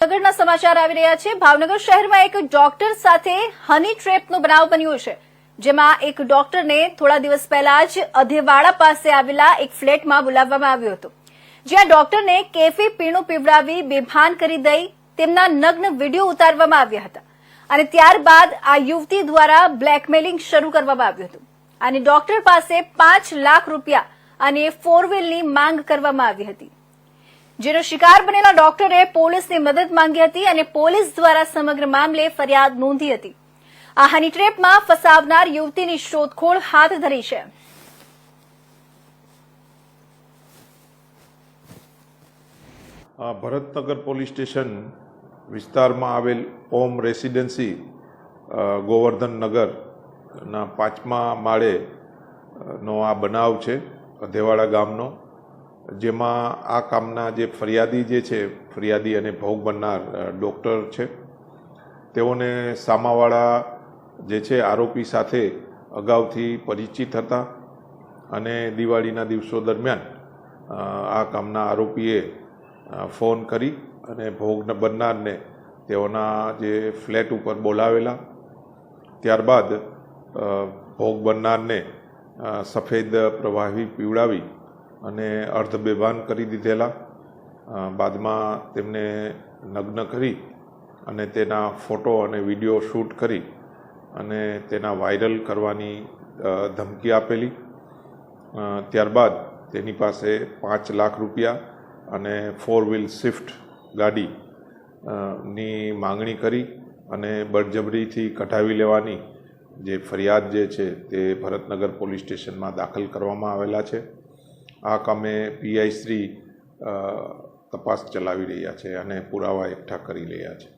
ભાવનગરના સમાચાર આવી રહ્યા છે. ભાવનગર શહેરમાં એક ડોક્ટર સાથે હની ટ્રેપનો બનાવ બન્યો છે, જેમાં એક ડોક્ટરને થોડા દિવસ પહેલા જ અધેવાડા પાસે આવેલા એક ફ્લેટમાં બોલાવવામાં આવ્યો હતો. જ્યાં ડોક્ટરને કેફી પીણું પીવડાવી બેભાન કરી દઈ તેમના નગ્ન વીડિયો ઉતારવામાં આવ્યા હતા. અને ત્યારબાદ આ યુવતી દ્વારા બ્લેકમેલિંગ શરૂ કરવામાં આવ્યું હતું. અને ડોક્ટર પાસે પાંચ લાખ રૂપિયા અને ફોર વ્હીલની માંગ કરવામાં આવી હતી. જેનો શિકાર બનેલા ડોક્ટરે પોલીસની મદદ માંગી હતી અને પોલીસ દ્વારા સમગ્ર મામલે ફરિયાદ નોંધી હતી. આ હની ટ્રેપમાં ફસાવનાર યુવતીની શોધખોળ હાથ ધરી છે. ભરતનગર પોલીસ સ્ટેશન વિસ્તારમાં આવેલ ઓમ રેસિડેન્સી ગોવર્ધન નગરના પાંચમા માળે નો આ બનાવ છે, અધેવાડા ગામનો. જેમાં આ કામના જે ફરિયાદી જે છે, ફરિયાદી અને ભોગ બનનાર ડૉક્ટર છે, તેઓને સામાવાળા જે છે, આરોપી સાથે અગાઉથી પરિચિત હતા અને દિવાળીના દિવસો દરમિયાન આ કામના આરોપીએ ફોન કરી અને ભોગ બનનારને તેઓના જે ફ્લેટ ઉપર બોલાવેલા. ત્યારબાદ ભોગ બનનારને સફેદ પ્રવાહી પીવડાવી અને અર્ધ બેભાન કરી દીધેલા. બાદમાં તેમને નગ્ન કરી અને તેના ફોટો અને વીડિયો શૂટ કરી અને તેના વાયરલ કરવાની ધમકી આપેલી. ત્યારબાદ તેની પાસે પાંચ લાખ રૂપિયા અને ફોર વ્હીલ સ્વિફ્ટ ગાડી ની માંગણી કરી અને બળજબરીથી કઢાવી લેવાની. જે ફરિયાદ જે છે તે ભરતનગર પોલીસ સ્ટેશનમાં દાખલ કરવામાં આવેલા છે. આ કામે પીઆઈ શ્રી તપાસ ચલાવી રહ્યા છે અને પુરાવા એકઠા કરી રહ્યા છે.